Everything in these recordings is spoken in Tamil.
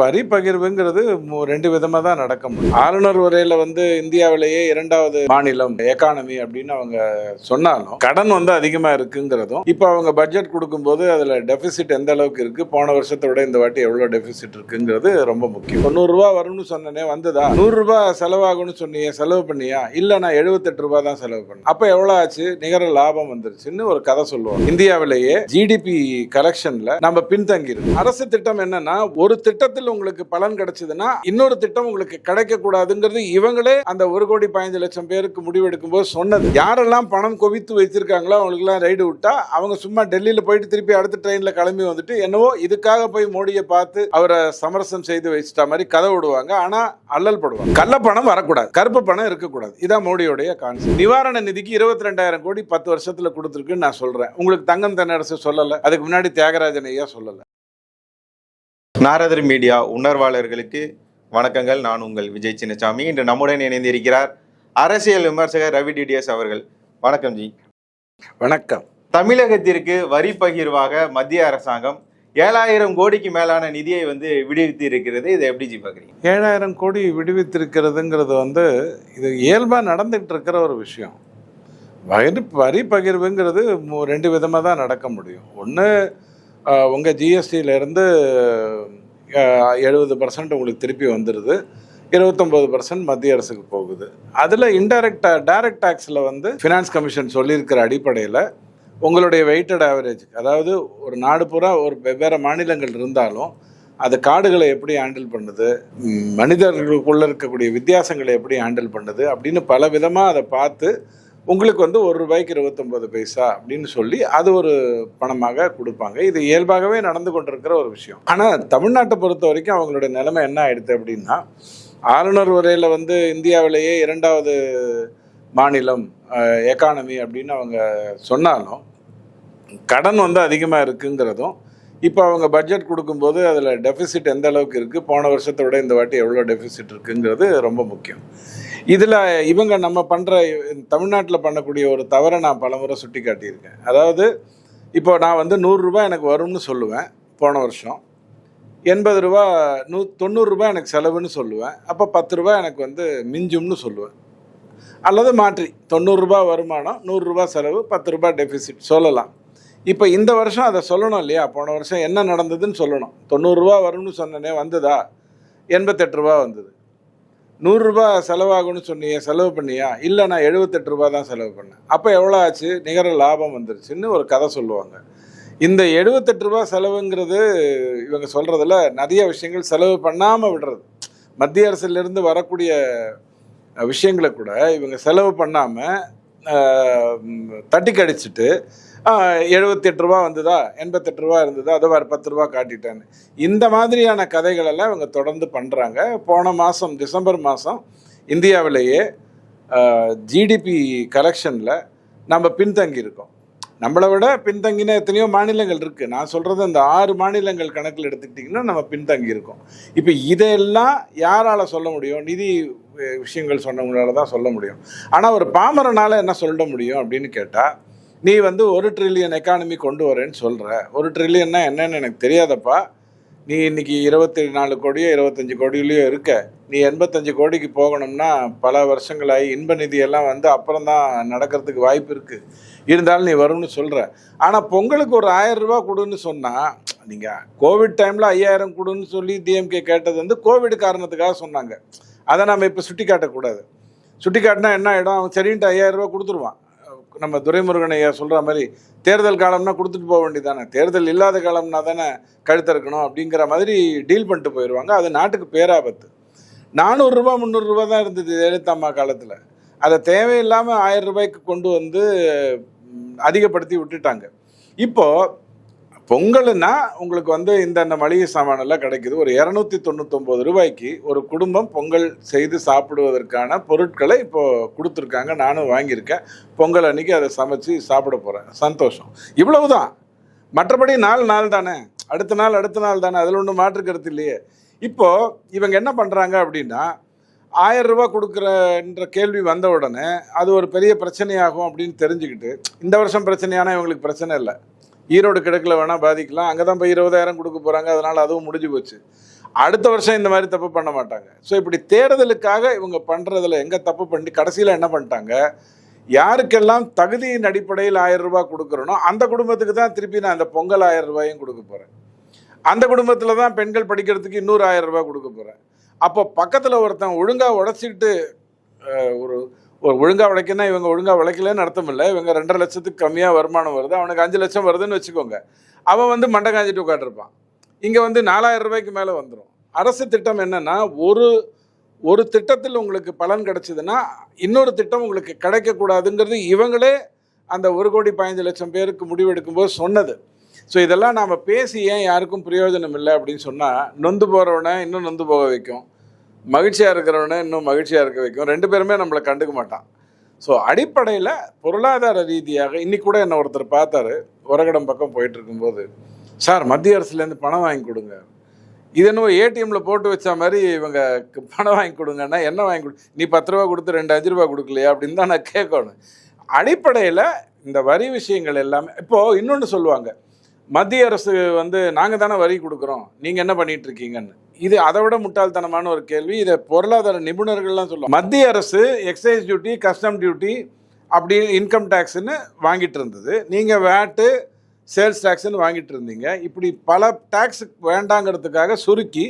வரி பகிர்வுங்கிறது ரெண்டு விதமா தான் நடக்க முடியும். ஆளுநர் உரையில வந்து இந்தியாவிலேயே இரண்டாவது மாநிலம் எக்கானமி அப்படின்னு அவங்க சொன்னாலும் கடன் வந்து அதிகமா இருக்குங்கிறதும் இப்போ அவங்க பட்ஜெட் கொடுக்கும்போது அதுல டெபிசிட் எந்த அளவுக்கு இருக்கு போன வருஷத்தை விட இந்த வாட்டி எவ்வளவு டெபிசிட் இருக்குங்கிறது ரொம்ப முக்கியம். தொண்ணூறு வரும்னு சொன்னனே வந்ததா? நூறு ரூபாய் செலவாகும்னு சொன்னியே செலவு பண்ணியா? இல்ல நான் எழுபத்தெட்டு ரூபாய் தான் செலவு பண்ணேன். அப்ப எவ்வளவு ஆச்சு? நிகர லாபம் வந்துருச்சுன்னு ஒரு கதை சொல்லுவோம் இந்தியாவிலேயே ஜிடிபி கலெக்ஷன்ல நம்ம பின்தங்கி அரசு திட்டம் என்னன்னா ஒரு திட்டத்தில் உங்களுக்கு பலன் கிடைச்சதுன்னா இன்னொரு திட்டம் உங்களுக்கு கிடைக்க கூடாதுங்கிறது இவங்களே அந்த ஒரு கோடி பதினஞ்சு லட்சம் பேருக்கு முடிவெடுக்கும் போது சொன்னது. யாரெல்லாம் பணம் குவித்து வச்சிருக்காங்களோ அவங்களுக்கு எல்லாம் ரைடு விட்டா அவங்க சும்மா டெல்லியில் போயிட்டு திருப்பி அடுத்த ட்ரெயினில் கிளம்பி வந்துட்டு என்னவோ இதுக்காக போய் மோடியை பார்த்து அவரை சமரசம் செய்து வச்சிட்ட மாதிரி கதை விடுவாங்க. ஆனா அல்லல் படுவாங்க. கள்ள பணம் வரக்கூடாது. கருப்பு பணம் இருக்கக்கூடாது. இதான் மோடியோடைய கான்செப்ட் நிவாரண நிதிக்கு இருபத்தி ரெண்டாயிரம் கோடி பத்து வருஷத்துல கொடுத்துருக்குன்னு நான் சொல்றேன். உங்களுக்கு தங்கம் தென்னரசு சொல்லலை. அதுக்கு முன்னாடி தியாகராஜன் ஐயா சொல்லலை. நாரதர் மீடியா உணர்வாளர்களுக்கு வணக்கங்கள். நான் உங்கள் விஜய் சின்னசாமி. இன்று நம்முடன் இணைந்திருக்கிறார் அரசியல் விமர்சகர் ரவி டிடிஎஸ் அவர்கள். வணக்கம் ஜி. வணக்கம். தமிழகத்திற்கு வரி பகிர்வாக மத்திய அரசாங்கம் ஏழாயிரம் கோடிக்கு மேலான நிதியை வந்து விடுவித்து இருக்கிறது. இதை எப்படி ஜி பாக்குறீங்க ஏழாயிரம் கோடி விடுவித்திருக்கிறதுங்கிறது வந்து இது இயல்பாக நடந்துகிட்டு இருக்கிற ஒரு விஷயம். வரி வரி பகிர்வுங்கிறது ரெண்டு விதமாக தான் நடக்க முடியும். ஒன்று உங்கள் ஜிஎஸ்டியிலேருந்து எழுபது பர்சன்ட் உங்களுக்கு திருப்பி வந்துடுது இருபத்தொம்போது பர்சன்ட் மத்திய அரசுக்கு போகுது. அதில் இன்டைரக்ட் டைரக்ட் டேக்ஸில் வந்து ஃபினான்ஸ் கமிஷன் சொல்லியிருக்கிற அடிப்படையில் உங்களுடைய வெயிட்டட் ஆவரேஜ் அதாவது ஒரு நாடு பூரா ஒரு வெவ்வேறு மாநிலங்கள் இருந்தாலும் அது காடுகளை எப்படி ஹேண்டில் பண்ணுது மனிதர்களுக்குள்ளே இருக்கக்கூடிய வித்தியாசங்களை எப்படி ஹேண்டில் பண்ணுது அப்படின்னு பல விதமாக அதை பார்த்து உங்களுக்கு வந்து ஒரு ரூபாய்க்கு இருபத்தொம்பது பைசா அப்படின்னு சொல்லி அது ஒரு பணமாக கொடுப்பாங்க. இது இயல்பாகவே நடந்து கொண்டிருக்கிற ஒரு விஷயம். ஆனால் தமிழ்நாட்டை பொறுத்த வரைக்கும் அவங்களுடைய நிலைமை என்ன ஆயிடுது அப்படின்னா ஆளுநர் உரையில் வந்து இந்தியாவிலேயே இரண்டாவது மாநிலம் எக்கானமி அப்படின்னு அவங்க சொன்னாலும் கடன் வந்து அதிகமாக இருக்குங்கிறதும் இப்போ அவங்க பட்ஜெட் கொடுக்கும்போது அதில் டெஃபிசிட் எந்த அளவுக்கு இருக்குது போன வருஷத்தை விட இந்த வாட்டி எவ்வளோ டெஃபிசிட் இருக்குங்கிறது ரொம்ப முக்கியம். இதில் இவங்க நம்ம பண்ணுற தமிழ்நாட்டில் பண்ணக்கூடிய ஒரு தவறை நான் பலமுறை சுட்டி காட்டியிருக்கேன் அதாவது இப்போ நான் வந்து நூறுரூபா எனக்கு வரும்னு சொல்லுவேன் போன வருஷம். எண்பது ரூபா நூ தொண்ணூறுரூபா எனக்கு செலவுன்னு சொல்லுவேன். அப்போ பத்து ரூபா எனக்கு வந்து மிஞ்சும்னு சொல்லுவேன். அல்லது மாற்றி தொண்ணூறுரூபா வருமானம் நூறுரூபா செலவு பத்து ரூபாய் டெபிசிட் சொல்லலாம். இப்போ இந்த வருஷம் அதை சொல்லணும் இல்லையா? போன வருஷம் என்ன நடந்ததுன்னு சொல்லணும். தொண்ணூறுரூவா வரும்னு சொன்னனே வந்ததா? எண்பத்தெட்டு ரூபா வந்தது. நூறுரூபா செலவாகும்னு சொன்னீங்க செலவு பண்ணியா? இல்லை நான் எழுபத்தெட்டு ரூபா தான் செலவு பண்ணேன். அப்போ எவ்வளோ ஆச்சு? நிகர லாபம் வந்துருச்சுன்னு ஒரு கதை சொல்லுவாங்க. இந்த எழுபத்தெட்டு ரூபா செலவுங்கிறது இவங்க சொல்கிறதுல நிறைய விஷயங்கள் செலவு பண்ணாமல் விடுறது. மத்திய அரசுலேருந்து வரக்கூடிய விஷயங்களை கூட இவங்க செலவு பண்ணாமல் தட்டி கடிச்சிட்டு எழுபத்தி எட்டு ரூபா வந்ததா? எண்பத்தெட்டு ரூபா இருந்ததா? அதை வேறு பத்து ரூபா காட்டிட்டேன்னு. இந்த மாதிரியான கதைகளெல்லாம் இவங்க தொடர்ந்து பண்ணுறாங்க போன மாதம் டிசம்பர் மாதம் இந்தியாவிலேயே ஜிடிபி கலெக்ஷனில் நம்ம பின்தங்கி இருக்கோம் நம்மளை விட பின்தங்கின எத்தனையோ மாநிலங்கள் இருக்குது நான் சொல்கிறது அந்த ஆறு மாநிலங்கள் கணக்கில் எடுத்துக்கிட்டிங்கன்னா நம்ம பின்தங்கி இருக்கோம். இப்போ இதையெல்லாம் யாரால் சொல்ல முடியும்? நிதி விஷயங்கள் சொன்னவங்களால தான் சொல்ல முடியும். ஆனால் ஒரு பாமரனால் என்ன சொல்ல முடியும் அப்படின்னு கேட்டால் நீ வந்து ஒரு ட்ரில்லியன் எக்கானமி கொண்டு வரேன்னு சொல்கிற ஒரு ட்ரில்லியன்னா என்னன்னு எனக்கு தெரியாதப்பா. நீ இன்னைக்கு இருபத்தி நாலு கோடியோ இருபத்தஞ்சி கோடியிலையோ இருக்க. நீ எண்பத்தஞ்சு கோடிக்கு போகணும்னா பல வருஷங்களாகி இன்ப நிதியெல்லாம் வந்து அப்புறம் தான் நடக்கிறதுக்கு வாய்ப்பு இருக்குது இருந்தாலும் நீ வரும்னு சொல்கிற ஆனால் பொங்கலுக்கு ஒரு ஆயிரம் கொடுன்னு சொன்னால் நீங்கள் கோவிட் டைமில் ஐயாயிரம் கொடுன்னு சொல்லி டிஎம்கே கேட்டது வந்து கோவிட் காரணத்துக்காக சொன்னாங்க. அதை நம்ம இப்போ சுட்டி காட்டக்கூடாது சுட்டி காட்டினா என்ன ஆகிடும் அவன் சரின்ட்டு ஐயாயிரம் ரூபா கொடுத்துருவான். நம்ம துரைமுருகன் ஐயா சொல்கிற மாதிரி தேர்தல் காலம்னா கொடுத்துட்டு போக வேண்டியதானே தேர்தல் இல்லாத காலம்னா தானே கழுத்தறுக்கணும் அப்படிங்கிற மாதிரி டீல் பண்ணிட்டு போயிடுவாங்க அது நாட்டுக்கு பேராபத்து. நானூறுரூபா முந்நூறுரூவா தான் இருந்தது ஜெயலலிதாம்மா காலத்தில். அதை தேவையில்லாமல் ஆயிரம் ரூபாய்க்கு கொண்டு வந்து அதிகப்படுத்தி விட்டுட்டாங்க. இப்போ பொங்கல்னா உங்களுக்கு வந்து இந்த இந்த மளிகை சாமான் எல்லாம் கிடைக்குது. ஒரு இரநூத்தி தொண்ணூத்தொம்பது ரூபாய்க்கு ஒரு குடும்பம் பொங்கல் செய்து சாப்பிடுவதற்கான பொருட்களை இப்போ கொடுத்துருக்காங்க. நானும் வாங்கியிருக்கேன். பொங்கல் அன்னைக்கு அதை சமைச்சு சாப்பிட போகிறேன் சந்தோஷம். இவ்வளவுதான். மற்றபடி நாலு நாள் தானே. அடுத்த நாள் அடுத்த நாள் தானே. அதில் ஒன்றும் மாற்று கருத்து இல்லையே. இப்போ இவங்க என்ன பண்ணுறாங்க அப்படின்னா ஆயிரம் ரூபா கொடுக்குறன்ற கேள்வி வந்த உடனே அது ஒரு பெரிய பிரச்சனையாகும் அப்படின்னு தெரிஞ்சுக்கிட்டு இந்த வருஷம் பிரச்சனையானா இவங்களுக்கு பிரச்சனை இல்லை. ஈரோடு கிழக்கில் வேணால் பாதிக்கலாம். அங்கே தான் இப்போ இருபதாயிரம் கொடுக்க போகிறாங்க அதனால் அதுவும் முடிஞ்சு போச்சு. அடுத்த வருஷம் இந்த மாதிரி தப்பு பண்ண மாட்டாங்க. ஸோ இப்படி தேடுதலுக்காக இவங்க பண்ணுறதுல எங்கே தப்பு பண்ணி கடைசியில் என்ன பண்ணிட்டாங்க? யாருக்கெல்லாம் தகுதியின் அடிப்படையில் ஆயிரம் ரூபாய் கொடுக்குறனோ அந்த குடும்பத்துக்கு தான் திருப்பி நான் அந்த பொங்கல் ஆயிரம் ரூபாயும் கொடுக்க போகிறேன் அந்த குடும்பத்தில் தான் பெண்கள் படிக்கிறதுக்கு இன்னொரு ஆயிரம் ரூபாய் கொடுக்க போகிறேன் அப்போ பக்கத்தில் ஒருத்தன் ஒழுங்காக உழைச்சிக்கிட்டு ஒரு ஒரு ஒழுங்காக உழைக்கனா இவங்க ஒழுங்காக உழைக்கலன்னு அர்த்தம் இல்லை. இவங்க ரெண்டரை லட்சத்துக்கு கம்மியாக வருமானம் வருது அவனுக்கு அஞ்சு லட்சம் வருதுன்னு வச்சுக்கோங்க. அவன் வந்து மண்டை காஞ்சிட்டு உட்காந்துருப்பான் இங்கே வந்து நாலாயிரம் ரூபாய்க்கு மேலே வந்துடும் அரசு திட்டம் என்னென்னா ஒரு ஒரு திட்டத்தில் உங்களுக்கு பலன் கிடைச்சதுன்னா இன்னொரு திட்டம் உங்களுக்கு கிடைக்கக்கூடாதுங்கிறது இவங்களே அந்த ஒரு கோடி பதினஞ்சு லட்சம் பேருக்கு முடிவெடுக்கும்போது சொன்னது. ஸோ இதெல்லாம் நாம் பேசி ஏன் யாருக்கும் பிரயோஜனம் இல்லை அப்படின்னு சொன்னால் நொந்து போகிறவனை இன்னும் நொந்து போக வைக்கும். மகிழ்ச்சியாக இருக்கிறவனை இன்னும் மகிழ்ச்சியாக இருக்க வைக்கும். ரெண்டு பேருமே நம்மளை கண்டுக்க மாட்டான். ஸோ அடிப்படையில் பொருளாதார ரீதியாக இன்னைக்கு கூட என்ன ஒருத்தர் பார்த்தாரு. உரகடம் பக்கம் போயிட்டு இருக்கும்போது சார் மத்திய அரசுலேருந்து பணம் வாங்கி கொடுங்க. இது என்னவோ ஏடிஎம்ல போட்டு வச்ச மாதிரி இவங்க பணம் வாங்கி கொடுங்கன்னா என்ன வாங்கி கொடு நீ பத்து ரூபா கொடுத்து ரெண்டு அஞ்சு ரூபா கொடுக்கலையா? அப்படின்னு தான் நான் கேட்கணும். அடிப்படையில் இந்த வரி விஷயங்கள் எல்லாமே இப்போது இன்னொன்று சொல்லுவாங்க. மத்திய அரசு வந்து நாங்கள் தானே வரி கொடுக்குறோம். நீங்கள் என்ன பண்ணிகிட்ருக்கீங்கன்னு இது அதை விட முட்டாள்தனமான ஒரு கேள்வி. இதை பொருளாதார நிபுணர்கள்லாம் சொல்லுவாங்க. மத்திய அரசு எக்ஸைஸ் டியூட்டி கஸ்டம் டியூட்டி அப்படி இன்கம் டேக்ஸ்னு வாங்கிட்டு இருந்தது. நீங்கள் வேட்டு சேல்ஸ் டேக்ஸ்னு வாங்கிட்டு இருந்தீங்க. இப்படி பல டேக்ஸ் வேண்டாங்கிறதுக்காக சுருக்கி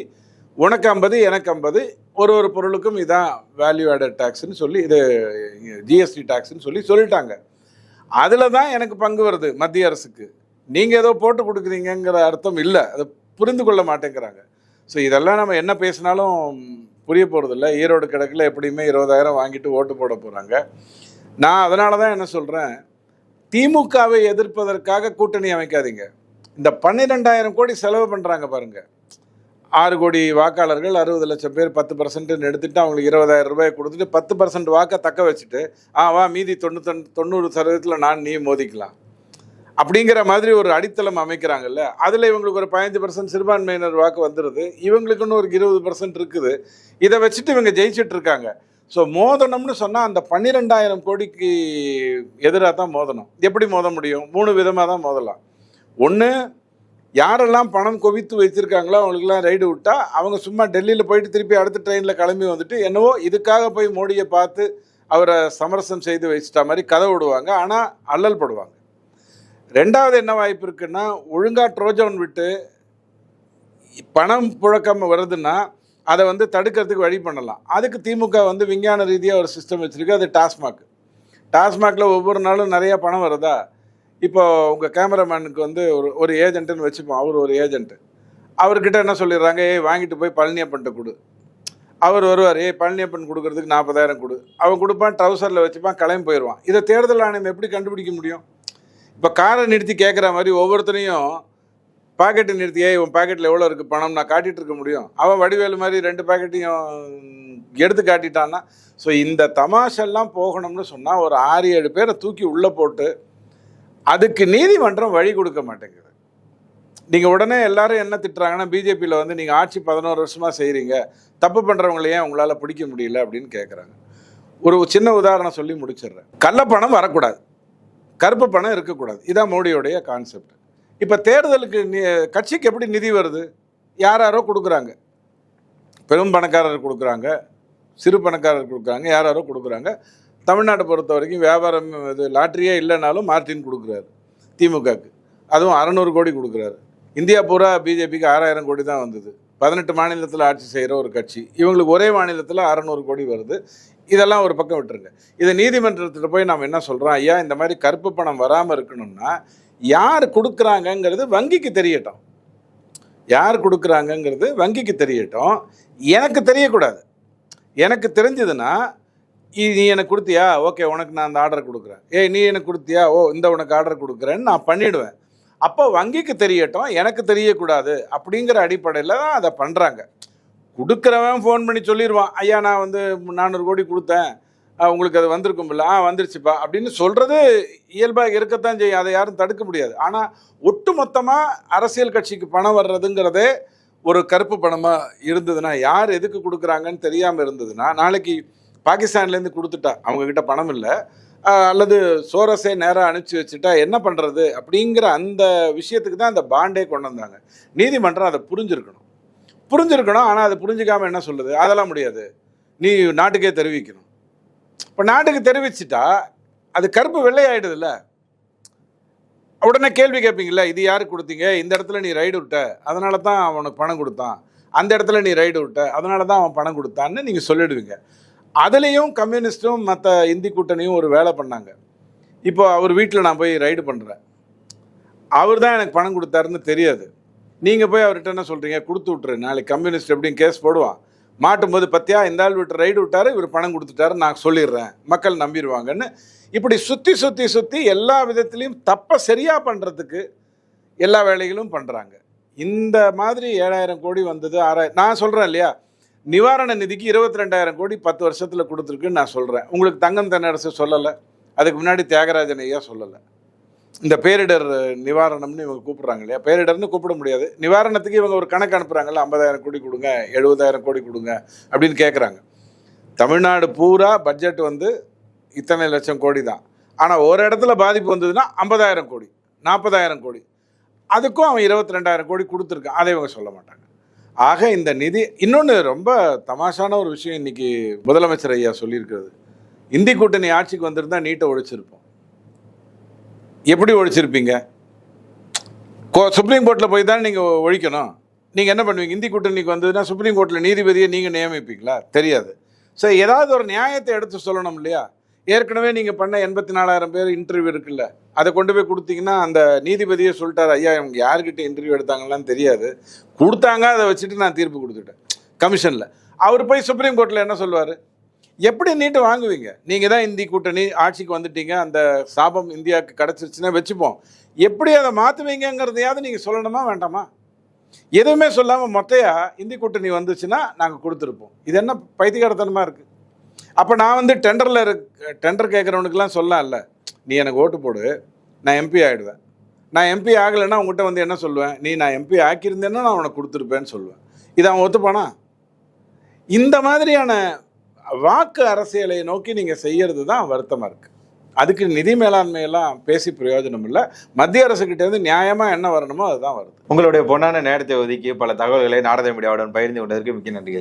உனக்கு ஐம்பது எனக்கு ஐம்பது ஒரு ஒரு பொருளுக்கும் இதான் வேல்யூ ஆடட் டேக்ஸ்னு சொல்லி இது ஜிஎஸ்டி டேக்ஸ்னு சொல்லி சொல்லிட்டாங்க. அதில் தான் எனக்கு பங்கு வருது மத்திய அரசுக்கு. நீங்கள் ஏதோ போட்டு கொடுக்குறீங்கங்கிற அர்த்தம் இல்லை. அதை புரிந்து கொள்ள மாட்டேங்கிறாங்க. ஸோ இதெல்லாம் நம்ம என்ன பேசினாலும் புரிய போகிறதில்ல ஈரோடு கிழக்கில் எப்படியுமே இருபதாயிரம் வாங்கிட்டு ஓட்டு போட போகிறாங்க நான் அதனால தான் என்ன சொல்கிறேன் திமுகவை எதிர்ப்பதற்காக கூட்டணி அமைக்காதீங்க. இந்த பன்னிரெண்டாயிரம் கோடி செலவு பண்ணுறாங்க பாருங்கள் ஆறு கோடி வாக்காளர்கள் அறுபது லட்சம் பேர் பத்து பர்சன்ட்னு எடுத்துகிட்டு அவங்களுக்கு இருபதாயிரம் ரூபாய் கொடுத்துட்டு பத்து பர்சன்ட் வாக்கை தக்க வச்சுட்டு ஆ வா மீதி தொண்ணூத்தொன் தொண்ணூறு சதவீதத்தில் நான் நீ மோதிக்கலாம். அப்படிங்கிற மாதிரி ஒரு அடித்தளம் அமைக்கிறாங்கல்ல அதில் இவங்களுக்கு ஒரு பதினஞ்சு பர்சன்ட் சிறுபான்மையினர் வாக்கு வந்துடுது இவங்களுக்குன்னு ஒரு இருபது பர்சன்ட் இருக்குது. இதை வச்சுட்டு இவங்க ஜெயிச்சிட்டு இருக்காங்க. ஸோ மோதனம்னு சொன்னால் அந்த பன்னிரெண்டாயிரம் கோடிக்கு எதிராக தான் மோதணும் எப்படி மோத முடியும்? மூணு விதமாக தான் மோதலாம். ஒன்று யாரெல்லாம் பணம் குவித்து வச்சிருக்காங்களோ அவங்களுக்குலாம் ரைடு விட்டா அவங்க சும்மா டெல்லியில் போயிட்டு திருப்பி அடுத்த ட்ரெயினில் கிளம்பி வந்துட்டு என்னவோ இதுக்காக போய் மோடியை பார்த்து அவரை சமரசம் செய்து வச்சிட்ட மாதிரி கதை விடுவாங்க. ஆனால் அல்லல் படுவாங்க. ரெண்டாவது என்ன வாய்ப்பு இருக்குன்னா ஒழுங்காக ட்ரோஜோன் விட்டு பணம் புழக்கம் வருதுன்னா அதை வந்து தடுக்கிறதுக்கு வழி பண்ணலாம். அதுக்கு திமுக வந்து விஞ்ஞான ரீதியாக ஒரு சிஸ்டம் வச்சுருக்கு அது டாஸ்மாக். டாஸ்மாகில் ஒவ்வொரு நாளும் நிறையா பணம் வருதா? இப்போ உங்கள் கேமராமேனுக்கு வந்து ஒரு ஒரு ஏஜென்ட்டுன்னு வச்சுப்போம் அவர் ஒரு ஏஜென்ட்டு அவர்கிட்ட என்ன சொல்லிடுறாங்க ஏய் வாங்கிட்டு போய் பழனியப்பன்ட்ட கொடு. அவர் வருவார் ஏய் பழனியப்பன் கொடுக்கறதுக்கு நாற்பதாயிரம் கொடு. அவன் கொடுப்பான் ட்ரௌசரில் வச்சுப்பான் கிளம்பி போயிடுவான். இதை தேர்தல் ஆணையம் எப்படி கண்டுபிடிக்க முடியும்? இப்போ காரை நிறுத்தி கேட்குற மாதிரி ஒவ்வொருத்தனையும் பாக்கெட்டை நிறுத்தி ஏய் உன் பாக்கெட்டில் எவ்வளோ இருக்குது பணம் நான் காட்டிகிட்டு இருக்க முடியும். அவன் வடிவேலு மாதிரி ரெண்டு பாக்கெட்டையும் எடுத்து காட்டிட்டான்னா ஸோ இந்த தமாஷெல்லாம் போகணும்னு சொன்னால் ஒரு ஆறு ஏழு பேரை தூக்கி உள்ளே போட்டு அதுக்கு நீதிமன்றம் வழி கொடுக்க மாட்டேங்குது. நீங்கள் உடனே எல்லாரும் என்ன திட்டுறாங்கன்னா பிஜேபியில் வந்து நீங்கள் ஆட்சி பதினோரு வருஷமாக செய்கிறீங்க தப்பு பண்ணுறவங்கள ஏன் உங்களால் பிடிக்க முடியல? அப்படின்னு கேட்குறாங்க ஒரு சின்ன உதாரணம் சொல்லி முடிச்சிடுறேன். கள்ளப்பணம் வரக்கூடாது. கருப்பு பணம் இருக்கக்கூடாது. இதான் மோடியோடைய கான்செப்ட் இப்போ தேர்தலுக்கு நி- கட்சிக்கு எப்படி நிதி வருது? யார் யாரோ கொடுக்குறாங்க. பெரும் பணக்காரர் கொடுக்குறாங்க. சிறு பணக்காரர் கொடுக்குறாங்க. யார் யாரோ கொடுக்குறாங்க. தமிழ்நாட்டை பொறுத்த வரைக்கும் வியாபாரம் இது லாட்ரியே இல்லைனாலும் மார்டின் கொடுக்குறாரு திமுகக்கு. அதுவும் அறநூறு கோடி கொடுக்குறாரு. இந்தியா பூரா பிஜேபிக்கு ஆறாயிரம் கோடி தான் வந்தது. பதினெட்டு மாநிலத்தில் ஆட்சி செய்கிற ஒரு கட்சி. இவங்களுக்கு ஒரே மாநிலத்தில் அறநூறு கோடி வருது. இதெல்லாம் ஒரு பக்கம் விட்டுருங்க. இதை நீதிமன்றத்தில் போய் நாம் என்ன சொல்கிறோம் ஐயா இந்த மாதிரி கருப்பு பணம் வராமல் இருக்கணும்னா யார் கொடுக்குறாங்கங்கிறது வங்கிக்கு தெரியட்டும். யார் கொடுக்குறாங்கங்கிறது வங்கிக்கு தெரியட்டும். எனக்கு தெரியக்கூடாது. எனக்கு தெரிஞ்சதுன்னா இ- நீ எனக்கு கொடுத்தியா? ஓகே உனக்கு நான் அந்த ஆர்டர் கொடுக்குறேன். ஏய் நீ எனக்கு கொடுத்தியா? ஓ இந்த உனக்கு ஆர்டர் கொடுக்குறேன்னு நான் பண்ணிவிடுவேன் அப்போ வங்கிக்கு தெரியட்டும் எனக்கு தெரியக்கூடாது அப்படிங்கிற அடிப்படையில் தான் அதை பண்ணுறாங்க கொடுக்குறவன் ஃபோன் பண்ணி சொல்லிடுவான் ஐயா நான் வந்து நானூறு கோடி கொடுத்தேன். உங்களுக்கு அது வந்திருக்கும்ல ஆ வந்துருச்சுப்பா. அப்படின்னு சொல்கிறது இயல்பாக இருக்கத்தான் செய்யும். அதை யாரும் தடுக்க முடியாது. ஆனால் ஒட்டு மொத்தமாக அரசியல் கட்சிக்கு பணம் வர்றதுங்கிறதே ஒரு கருப்பு பணமாக இருந்ததுன்னா யார் எதுக்கு கொடுக்குறாங்கன்னு தெரியாமல் இருந்ததுன்னா நாளைக்கு பாகிஸ்தான்லேருந்து கொடுத்துட்டா அவங்கக்கிட்ட பணம் இல்லை. அல்லது சோரஸே நேராக அனுப்பிச்சி வச்சுட்டா என்ன பண்ணுறது அப்படிங்கிற அந்த விஷயத்துக்கு தான் அந்த பாண்டே கொண்டு வந்தாங்க. நீதிமன்றம் அதை புரிஞ்சிருக்கணும். புரிஞ்சிருக்கணும் ஆனால் அது புரிஞ்சிக்காமல் என்ன சொல்லுது? அதெல்லாம் முடியாது. நீ நாட்டுக்கே தெரிவிக்கணும். இப்போ நாட்டுக்கு தெரிவிச்சிட்டா அது கருப்பு வெள்ளை ஆயிடுதுல்ல உடனே கேள்வி கேட்பீங்கல்ல இது யாருக்கு கொடுத்தீங்க? இந்த இடத்துல நீ ரைடு விட்ட அதனால தான் அவனுக்கு பணம் கொடுத்தான். அந்த இடத்துல நீ ரைடு விட்ட அதனால தான் அவன் பணம் கொடுத்தான்னு நீங்கள் சொல்லிடுவீங்க. அதுலேயும் கம்யூனிஸ்ட்டும் மற்ற இந்தி கூட்டணியும் ஒரு வேலை பண்ணாங்க. இப்போ அவர் வீட்டில் நான் போய் ரைடு பண்ணுறேன் அவர் தான் எனக்கு பணம் கொடுத்தாருன்னு தெரியாது. நீங்கள் போய் அவர்கிட்ட என்ன சொல்கிறீங்க கொடுத்து விட்ரு நாளைக்கு கம்யூனிஸ்ட் எப்படியும் கேஸ் போடுவான் மாட்டும் போது பத்தியா? இந்த ஆள் விட்டு ரைடு விட்டாரு இவர் பணம் கொடுத்துட்டாரு நான் சொல்லிடுறேன். மக்கள் நம்பிடுவாங்கன்னு. இப்படி சுற்றி சுற்றி சுற்றி எல்லா விதத்துலேயும் தப்பை சரியாக பண்ணுறதுக்கு எல்லா வேலைகளும் பண்ணுறாங்க இந்த மாதிரி ஏழாயிரம் கோடி வந்தது ஆறாயிரம் நான் சொல்கிறேன் இல்லையா? நிவாரண நிதிக்கு இருபத்தி ரெண்டாயிரம் கோடி பத்து வருஷத்தில் கொடுத்துருக்குன்னு நான் சொல்கிறேன் உங்களுக்கு தங்கம் தென்னரசு சொல்லலை. அதுக்கு முன்னாடி தியாகராஜன் ஐயா சொல்லலை. இந்த பேரிடர் நிவாரணம்னு இவங்க கூப்பிடுறாங்க இல்லையா? பேரிடர்னு கூப்பிட முடியாது. நிவாரணத்துக்கு இவங்க ஒரு கணக்கு அனுப்புகிறாங்கல்ல ஐம்பதாயிரம் கோடி கொடுங்க எழுபதாயிரம் கோடி கொடுங்க அப்படின்னு கேட்குறாங்க தமிழ்நாடு பூரா பட்ஜெட் வந்து இத்தனை லட்சம் கோடி தான். ஆனால் ஒரு இடத்துல பாதிப்பு வந்ததுன்னா ஐம்பதாயிரம் கோடி நாற்பதாயிரம் கோடி. அதுக்கும் அவன் இருபத்தி ரெண்டாயிரம் கோடி கொடுத்துருக்கான். அதை இவங்க சொல்ல மாட்டாங்க. ஆக இந்த நிதி இன்னொன்று ரொம்ப தமாஷான ஒரு விஷயம் இன்னைக்கு முதலமைச்சர் ஐயா சொல்லியிருக்கிறது. இந்தி கூட்டணி ஆட்சிக்கு வந்திருந்தால் நீட்டை ஒழிச்சிருப்போம். எப்படி ஒழிச்சிருப்பீங்க? கோ சுப்ரீம் கோர்ட்டில் போய் தான் நீங்கள் ஒழிக்கணும். நீங்கள் என்ன பண்ணுவீங்க? இந்தி கூட்டணிக்கு வந்ததுன்னா சுப்ரீம் கோர்ட்டில் நீதிபதியை நீங்கள் நியமிப்பீங்களா? தெரியாது. ஸோ ஏதாவது ஒரு நியாயத்தை எடுத்து சொல்லணும் இல்லையா? ஏற்கனவே நீங்கள் பண்ண எண்பத்தி நாலாயிரம் பேர் இன்டர்வியூ இருக்குல்ல அதை கொண்டு போய் கொடுத்தீங்கன்னா அந்த நீதிபதியே சொல்லிட்டார் ஐயா இவங்க யார்கிட்ட இன்டர்வியூ எடுத்தாங்கலாம் தெரியாது. கொடுத்தாங்க அதை வச்சுட்டு நான் தீர்ப்பு கொடுத்துட்டேன். கமிஷனில் அவர் போய் சுப்ரீம் கோர்ட்டில் என்ன சொல்லுவார்? எப்படி நீட்டு வாங்குவீங்க? நீங்கள் தான் இந்தி கூட்டணி ஆட்சிக்கு வந்துட்டீங்க. அந்த சாபம் இந்தியாவுக்கு கிடச்சிருச்சுன்னா வச்சுப்போம். எப்படி அதை மாற்றுவீங்கங்கிறதையாவது நீங்கள் சொல்லணுமா வேண்டாமா? எதுவுமே சொல்லாமல் மொத்தையாக இந்தி கூட்டணி வந்துச்சுன்னா நாங்கள் கொடுத்துருப்போம். இது என்ன பைத்தியகாரத்தனமாக இருக்குது அப்போ நான் வந்து டெண்டரில் டெண்டர் கேட்குறவனுக்குலாம் சொல்லலாம்ல நீ எனக்கு ஓட்டு போடு நான் எம்பி ஆகிடுவேன் நான் எம்பி ஆகலைன்னா உங்ககிட்ட வந்து என்ன சொல்லுவேன்? நீ நான் எம்பி ஆக்கியிருந்தேன்னா நான் உனக்கு கொடுத்துருப்பேன்னு சொல்லுவேன். இதை அவன் ஒத்துப்பானா? இந்த மாதிரியான வாக்கு அரசியலை நோக்கி நீங்கள் செய்யறது தான் வருத்தமாக இருக்குது அதுக்கு நிதி மேலாண்மையெல்லாம் பேசி பிரயோஜனம் இல்லை. மத்திய அரசுக்கிட்டேருந்து நியாயமாக என்ன வரணுமோ அதுதான் வருது. உங்களுடைய பொன்னான நேரத்தை ஒதுக்கி பல தகவல்களை நாடக மீடியாவுடன் பகிர்ந்து கொண்டதற்கு மிக்க நன்றி